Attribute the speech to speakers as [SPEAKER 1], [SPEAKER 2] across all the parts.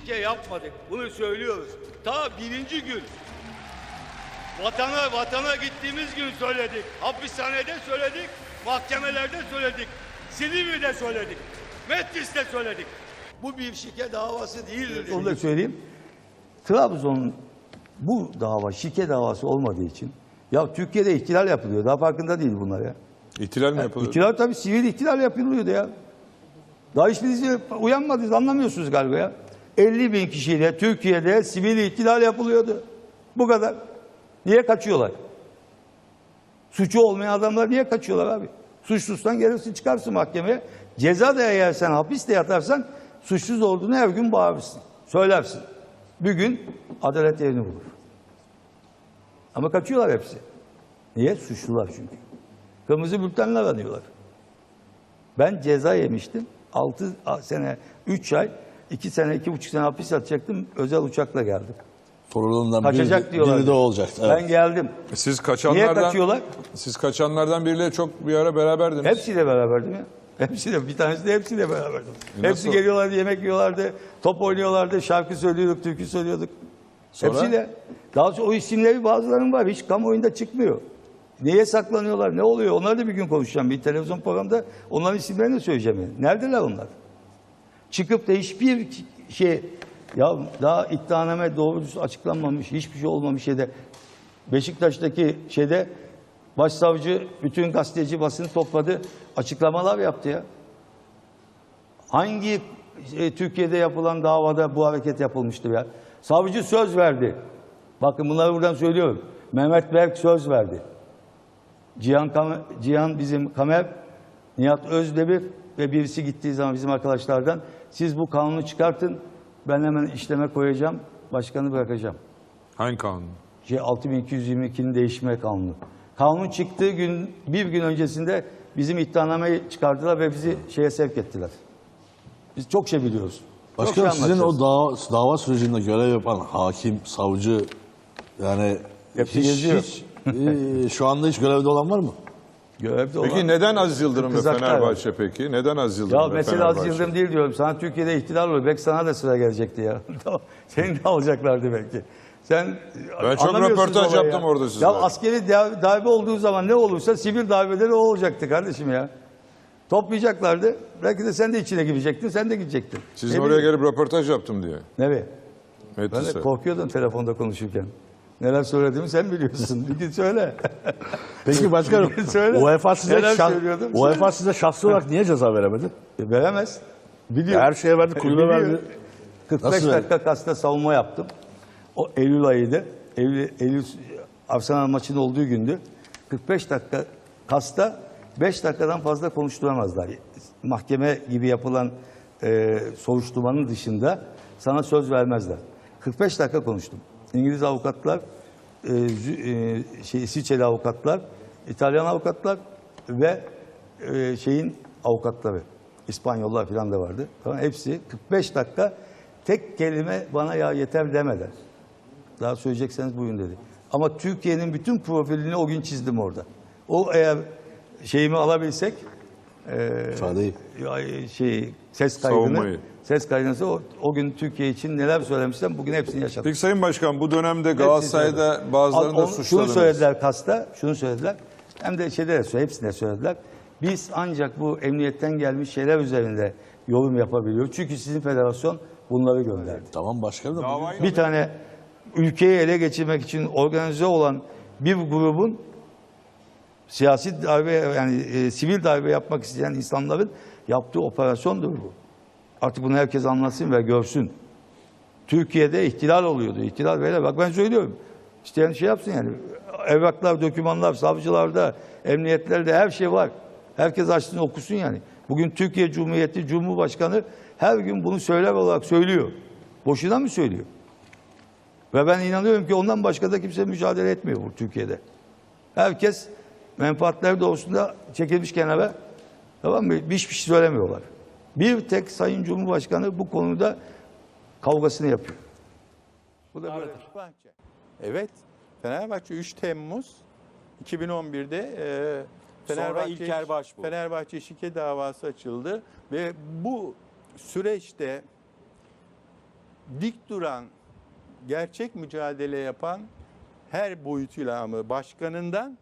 [SPEAKER 1] şike yapmadık. Bunu söylüyoruz. Ta birinci gün vatana vatana gittiğimiz gün söyledik. Hapishanede söyledik. Mahkemelerde söyledik. Silivri'de söyledik. Metris'te söyledik. Bu bir şike davası değildir.
[SPEAKER 2] Onu da söyleyeyim. Trabzon bu dava şike davası olmadığı için ya Türkiye'de ihtilal yapılıyor. Daha farkında değil bunlar ya.
[SPEAKER 3] İhtilal mi yapılıyor?
[SPEAKER 2] İhtilal tabii sivil ihtilal yapılıyordu ya. Daha hiçbiriniz uyanmadınız anlamıyorsunuz galiba ya. 50 bin kişiyle Türkiye'de sivil ihtilal yapılıyordu. Bu kadar. Niye kaçıyorlar? Suçu olmayan adamlar niye kaçıyorlar abi? Suçsuzsan gelirsin çıkarsın mahkemeye. Ceza da yersen, hapis de yatarsan suçsuz olduğunu her gün bağırırsın. Söylersin. Bir gün adalet yerini bulur. Ama kaçıyorlar hepsi. Niye? Suçlular çünkü. Kırmızı bültenle aranıyorlar. Ben ceza yemiştim. 6 sene, 3 ay, 2 sene, 2,5 sene hapis yatacaktım. Özel uçakla geldim.
[SPEAKER 4] Biri,
[SPEAKER 2] Kaçacak
[SPEAKER 4] de-
[SPEAKER 2] diyorlar.
[SPEAKER 4] biri de olacak. Evet.
[SPEAKER 2] Ben geldim.
[SPEAKER 3] Siz
[SPEAKER 2] Niye
[SPEAKER 3] kaçanlardan
[SPEAKER 2] kaçıyorlar?
[SPEAKER 3] siz kaçanlardan biriyle çok bir ara beraberdiniz.
[SPEAKER 2] Hepsiyle beraberdim ya. Hepsiyle, bir tanesi de hepsiyle beraberdim.
[SPEAKER 3] E
[SPEAKER 2] Hepsi
[SPEAKER 3] nasıl?
[SPEAKER 2] geliyorlardı, yemek yiyorlardı, top oynuyorlardı, şarkı söylüyorduk, türkü söylüyorduk.
[SPEAKER 3] Sonra?
[SPEAKER 2] Hepsiyle. Daha sonra o isimleri bazılarının var, hiç kamuoyunda çıkmıyor. Neye saklanıyorlar, ne oluyor? Onları da bir gün konuşacağım. Bir televizyon programda onların isimlerini de söyleyeceğim. Yani. Neredeler onlar? Çıkıp da hiçbir şey, ya daha iddianame doğru açıklanmamış, hiçbir şey olmamış şeyde. Beşiktaş'taki şeyde başsavcı bütün gazeteci basını topladı, açıklamalar yaptı ya. Hangi e, Türkiye'de yapılan davada bu hareket yapılmıştır ya? Savcı söz verdi. Bakın bunları buradan söylüyorum. Mehmet Berk söz verdi. Cihan, Kam- Cihan bizim Kamer, Nihat Özdemir ve birisi gittiği zaman bizim arkadaşlardan siz bu kanunu çıkartın. Ben hemen işleme koyacağım. Başkanı bırakacağım.
[SPEAKER 3] Hangi kanun?
[SPEAKER 2] Şey 6222'nin değişme kanunu. Kanun çıktığı gün bir gün öncesinde bizim iddianameyi çıkardılar ve bizi şeye sevk ettiler. Biz çok şey biliyoruz. Çok
[SPEAKER 4] Başkanım
[SPEAKER 2] şey
[SPEAKER 4] sizin o dava, dava sürecinde görev yapan hakim, savcı yani
[SPEAKER 2] Hepsi
[SPEAKER 4] hiç,
[SPEAKER 2] geziyor.
[SPEAKER 4] hiç, e, şu anda hiç görevde olan var mı?
[SPEAKER 2] Görevde olan-
[SPEAKER 3] Peki neden Aziz Yıldırım ve
[SPEAKER 2] Kızaklar
[SPEAKER 3] Fenerbahçe peki? Neden Aziz Yıldırım
[SPEAKER 2] Ya mesela Aziz? Yıldırım değil diyorum. Sana Türkiye'de ihtilal oluyor. Belki sana da sıra gelecekti ya. Seni de alacaklardı belki. Sen
[SPEAKER 3] Ben çok röportaj yaptım orada sizle.
[SPEAKER 2] Ya askeri dar- darbe olduğu zaman ne olursa sivil darbede de o olacaktı kardeşim ya. Toplayacaklardı. Belki de sen de içine girecektin. Sen de gidecektin. Ne
[SPEAKER 3] oraya
[SPEAKER 2] bileyim.
[SPEAKER 3] gelip röportaj yaptım diye.
[SPEAKER 2] Nereye? Ben de korkuyordum telefonda konuşurken. Neler söylediğimi sen biliyorsun. Bir gün söyle.
[SPEAKER 4] Peki başkanım
[SPEAKER 2] Söyle.
[SPEAKER 4] UEFA size,
[SPEAKER 2] Neler
[SPEAKER 4] şah-? UEFA size şahsi olarak niye ceza veremedi?
[SPEAKER 2] E, Veremez. Biliyor.
[SPEAKER 4] Her şeye verdi, kulübe
[SPEAKER 2] Biliyor.
[SPEAKER 4] verdi.
[SPEAKER 2] 45
[SPEAKER 4] Nasıl
[SPEAKER 2] dakika kasta savunma yaptım. O Eylül ayıydı. Eylül, Eylül Arsenal maçının olduğu gündü. 45 dakika kasta 5 dakikadan fazla konuşturamazlar. Mahkeme gibi yapılan e, soruşturmanın dışında sana söz vermezler. 45 dakika konuştum. İngiliz avukatlar, e, e, şey, İsviçreli avukatlar, İtalyan avukatlar ve e, şeyin avukatları. İspanyollar falan da vardı. Tamam, hepsi 45 dakika tek kelime bana ya yeter demeden. Daha söyleyecekseniz buyurun dedi. Ama Türkiye'nin bütün profilini o gün çizdim orada. O eğer şeyimi alabilsek e,
[SPEAKER 4] İfadeyi.
[SPEAKER 2] ya, şey ses kaydını
[SPEAKER 3] Savunmayı.
[SPEAKER 2] ses kaydını o, o gün Türkiye için neler söylemişsem bugün hepsini yaşadım.
[SPEAKER 3] Peki Sayın Başkan bu dönemde Galatasaray'da bazılarını da
[SPEAKER 2] Onu- Şunu
[SPEAKER 3] suçladınız.
[SPEAKER 2] söylediler kasta, şunu söylediler. Hem de şeyde de söylediler, hepsinde söylediler. Biz ancak bu emniyetten gelmiş şeyler üzerinde yorum yapabiliyoruz. Çünkü sizin federasyon bunları gönderdi.
[SPEAKER 4] Tamam başkanım.
[SPEAKER 2] Bir tane ülkeyi ele geçirmek için organize olan bir grubun siyasi darbe yani e, sivil darbe yapmak isteyen insanların yaptığı operasyondur bu. Artık bunu herkes anlasın ve görsün. Türkiye'de ihtilal oluyordu. İhtilal böyle. Bak ben söylüyorum. İsteyen şey yapsın yani. Evraklar, dokümanlar, savcılarda, emniyetlerde her şey var. Herkes açsın okusun yani. Bugün Türkiye Cumhuriyeti Cumhurbaşkanı her gün bunu söyler olarak söylüyor. Boşuna mı söylüyor? Ve ben inanıyorum ki ondan başka da kimse mücadele etmiyor bu Türkiye'de. Herkes menfaatleri doğrusunda çekilmiş kenara tamam mı? Hiçbir şey söylemiyorlar. Bir tek Sayın Cumhurbaşkanı bu konuda kavgasını yapıyor. Bu da böyle.
[SPEAKER 5] Evet. Fenerbahçe 3 Temmuz 2011'de e, Fenerbahçe,
[SPEAKER 6] İlker Başbuğ.
[SPEAKER 5] Fenerbahçe şike davası açıldı ve bu süreçte dik duran, gerçek mücadele yapan her boyutuyla ama başkanından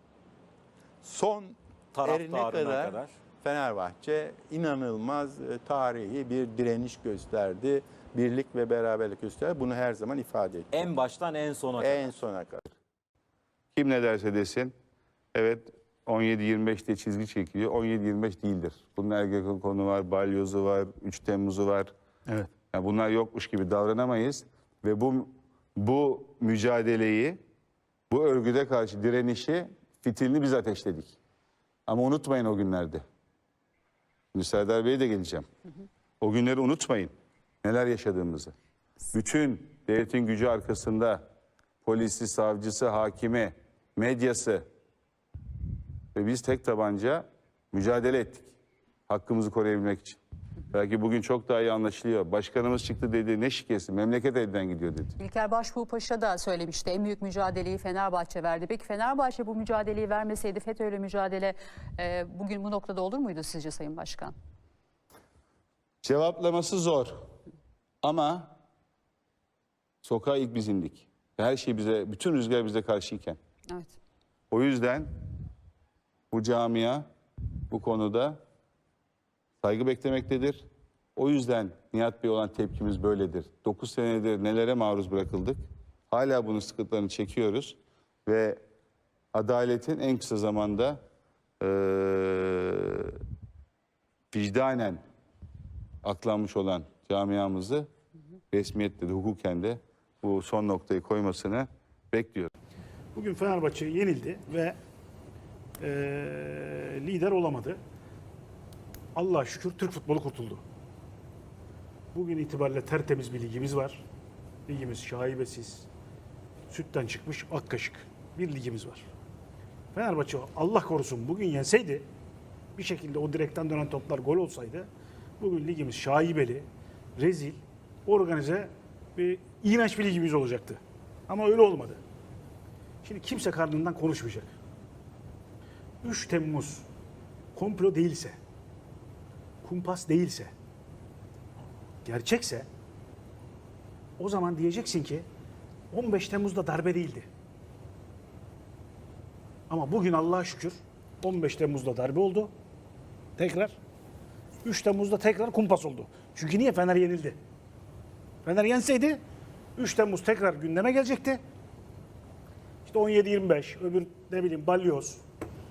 [SPEAKER 5] son erine
[SPEAKER 6] Taraftarına
[SPEAKER 5] kadar,
[SPEAKER 6] kadar.
[SPEAKER 5] Fenerbahçe inanılmaz e, tarihi bir direniş gösterdi. Birlik ve beraberlik gösterdi. Bunu her zaman ifade etti.
[SPEAKER 6] En baştan en sona kadar.
[SPEAKER 5] En sona kadar.
[SPEAKER 7] Kim ne derse desin, evet 17-25'te çizgi çekiyor. 17-25 değildir. Bunun Ergenekon konu var, balyozu var, 3 Temmuz'u var.
[SPEAKER 2] Evet.
[SPEAKER 7] Yani bunlar yokmuş gibi davranamayız. Ve bu bu mücadeleyi, bu örgüde karşı direnişi, fitilini biz ateşledik. Ama unutmayın o günlerde. Serdar Bey'e de geleceğim. O günleri unutmayın. Neler yaşadığımızı. Bütün devletin gücü arkasında polisi, savcısı, hakimi, medyası ve biz tek tabanca mücadele ettik. Hakkımızı koruyabilmek için. Belki bugün çok daha iyi anlaşılıyor. Başkanımız çıktı dedi ne şikesi memleket elden gidiyor dedi.
[SPEAKER 8] İlker Başbuğ Paşa da söylemişti. En büyük mücadeleyi Fenerbahçe verdi. Peki Fenerbahçe bu mücadeleyi vermeseydi FETÖ'yle mücadele e, bugün bu noktada olur muydu sizce Sayın Başkan?
[SPEAKER 7] Cevaplaması zor. Ama sokağa ilk biz indik. Her şey bize, bütün rüzgar bize karşıyken.
[SPEAKER 8] Evet.
[SPEAKER 7] O yüzden bu camia bu konuda saygı beklemektedir. O yüzden Nihat Bey olan tepkimiz böyledir. 9 senedir nelere maruz bırakıldık. Hala bunun sıkıntılarını çekiyoruz. Ve adaletin en kısa zamanda eee vicdanen aklanmış olan camiamızı resmiyetle de hukuken de bu son noktayı koymasını bekliyorum.
[SPEAKER 9] Bugün Fenerbahçe yenildi ve eee, lider olamadı. Allah şükür Türk futbolu kurtuldu. Bugün itibariyle tertemiz bir ligimiz var. Ligimiz şaibesiz, sütten çıkmış ak kaşık bir ligimiz var. Fenerbahçe Allah korusun bugün yenseydi bir şekilde o direkten dönen toplar gol olsaydı bugün ligimiz şaibeli, rezil, organize bir iğrenç bir ligimiz olacaktı. Ama öyle olmadı. Şimdi kimse karnından konuşmayacak. 3 Temmuz komplo değilse, kumpas değilse, gerçekse o zaman diyeceksin ki 15 Temmuz'da darbe değildi. Ama bugün Allah'a şükür 15 Temmuz'da darbe oldu. Tekrar. 3 Temmuz'da tekrar kumpas oldu. Çünkü niye? Fener yenildi. Fener yenseydi 3 Temmuz tekrar gündeme gelecekti. İşte 17-25, öbür ne bileyim Balyoz,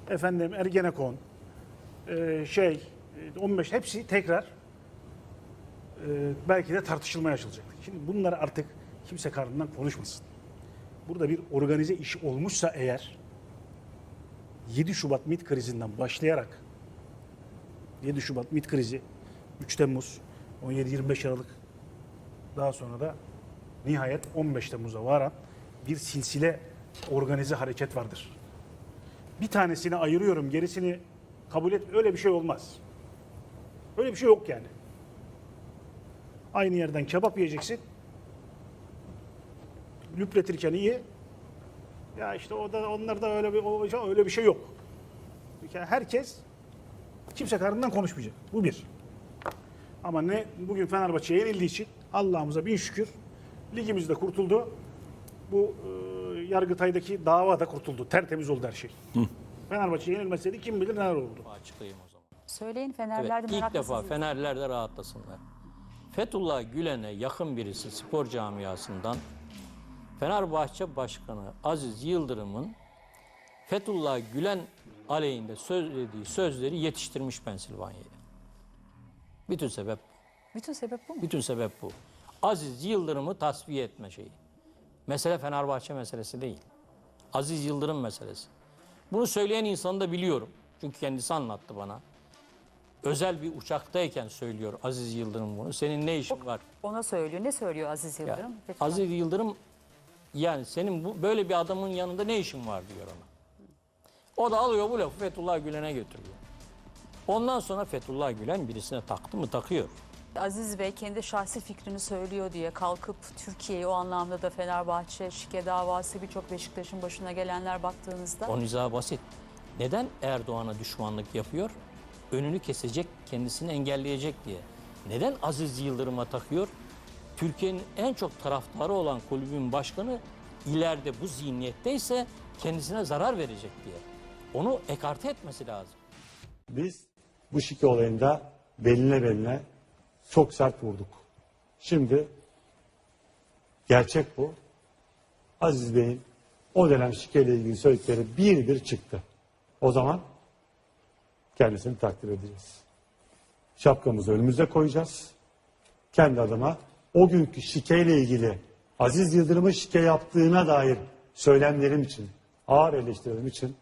[SPEAKER 9] efendim Ergenekon, e, şey 15 hepsi tekrar e, belki de tartışılmaya açılacak. Şimdi bunları artık kimse karnından konuşmasın. Burada bir organize iş olmuşsa eğer 7 Şubat MİT krizinden başlayarak 7 Şubat MİT krizi 3 Temmuz 17-25 Aralık daha sonra da nihayet 15 Temmuz'a varan bir silsile organize hareket vardır. Bir tanesini ayırıyorum, gerisini kabul et. Öyle bir şey olmaz. Öyle bir şey yok yani. Aynı yerden kebap yiyeceksin. Lüpletirken iyi. Ya işte o da onlarda öyle bir o, öyle bir şey yok. Yani herkes kimse karnından konuşmayacak. Bu bir. Ama ne bugün Fenerbahçe yenildiği için Allah'ımıza bin şükür ligimizde kurtuldu. Bu e, Yargıtay'daki dava da kurtuldu. Tertemiz oldu her şey. Fenerbahçe yenilmeseydi kim bilir neler olurdu.
[SPEAKER 10] Açıklayayım
[SPEAKER 8] Söyleyin
[SPEAKER 10] Evet,
[SPEAKER 8] Fenerler de
[SPEAKER 10] ilk defa? Fenerler de rahatlasınlar. Fethullah Gülen'e yakın birisi spor camiasından Fenerbahçe Başkanı Aziz Yıldırım'ın Fethullah Gülen aleyhinde söylediği sözleri yetiştirmiş Pensilvanya'ya. Bütün sebep
[SPEAKER 8] Bütün sebep bu mu?
[SPEAKER 10] bütün sebep bu. Aziz Yıldırım'ı tasfiye etme şeyi. Mesele Fenerbahçe meselesi değil. Aziz Yıldırım meselesi. Bunu söyleyen insanı da biliyorum. Çünkü kendisi anlattı bana. Özel bir uçaktayken söylüyor Aziz Yıldırım bunu. Senin ne işin var?
[SPEAKER 8] Ona söylüyor. Ne söylüyor Aziz
[SPEAKER 10] Ya,
[SPEAKER 8] Yıldırım? Fethullah.
[SPEAKER 10] Aziz Yıldırım yani senin bu böyle bir adamın yanında ne işin var diyor ona. O da alıyor bu lafı Fethullah Gülen'e götürüyor. Ondan sonra Fethullah Gülen birisine taktı mı takıyor.
[SPEAKER 8] Aziz Bey kendi şahsi fikrini söylüyor diye kalkıp Türkiye'yi o anlamda da Fenerbahçe, şike davası birçok Beşiktaş'ın başına gelenler baktığınızda
[SPEAKER 10] O nizah basit. Neden Erdoğan'a düşmanlık yapıyor? Önünü kesecek, kendisini engelleyecek diye. Neden Aziz Yıldırım'a takıyor? Türkiye'nin en çok taraftarı olan kulübün başkanı ileride bu zihniyetteyse kendisine zarar verecek diye. Onu ekarte etmesi lazım.
[SPEAKER 11] Biz bu şike olayında beline beline çok sert vurduk. Şimdi gerçek bu. Aziz Bey'in o dönem şikeyle ilgili söyledikleri bir bir çıktı. O zaman kendisini takdir edeceğiz. Şapkamızı önümüze koyacağız. Kendi adıma o günkü şikeyle ilgili Aziz Yıldırım'ın şike yaptığına dair söylemlerim için, ağır eleştirilerim için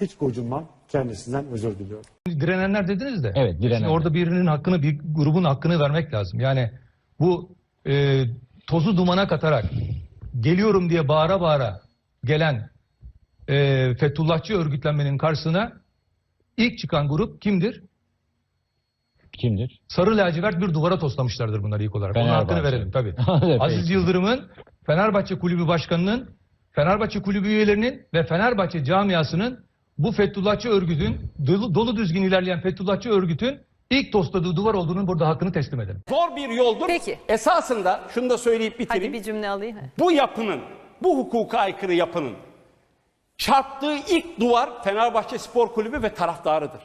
[SPEAKER 11] hiç gocunmam. Kendisinden özür diliyorum.
[SPEAKER 6] direnenler dediniz de.
[SPEAKER 12] Evet, direnenler.
[SPEAKER 6] Şimdi orada birinin hakkını, bir grubun hakkını vermek lazım. Yani bu e, tozu dumana katarak geliyorum diye bağıra bağıra gelen e, Fethullahçı örgütlenmenin karşısına ilk çıkan grup kimdir?
[SPEAKER 12] Kimdir?
[SPEAKER 6] Sarı lacivert bir duvara toslamışlardır bunları ilk olarak. Onun hakkını verelim tabii. Aziz. Yıldırım'ın Fenerbahçe Kulübü Başkanı'nın, Fenerbahçe Kulübü üyelerinin ve Fenerbahçe camiasının bu Fethullahçı örgütün, dolu, dolu düzgün ilerleyen Fethullahçı örgütün ilk tosladığı duvar olduğunun burada hakkını teslim edelim.
[SPEAKER 13] Zor bir yoldur.
[SPEAKER 8] Peki.
[SPEAKER 13] Esasında şunu da söyleyip bitireyim.
[SPEAKER 8] Hadi bir cümle alayım.
[SPEAKER 13] Bu yapının, bu hukuka aykırı yapının çarptığı ilk duvar Fenerbahçe Spor Kulübü ve taraftarıdır.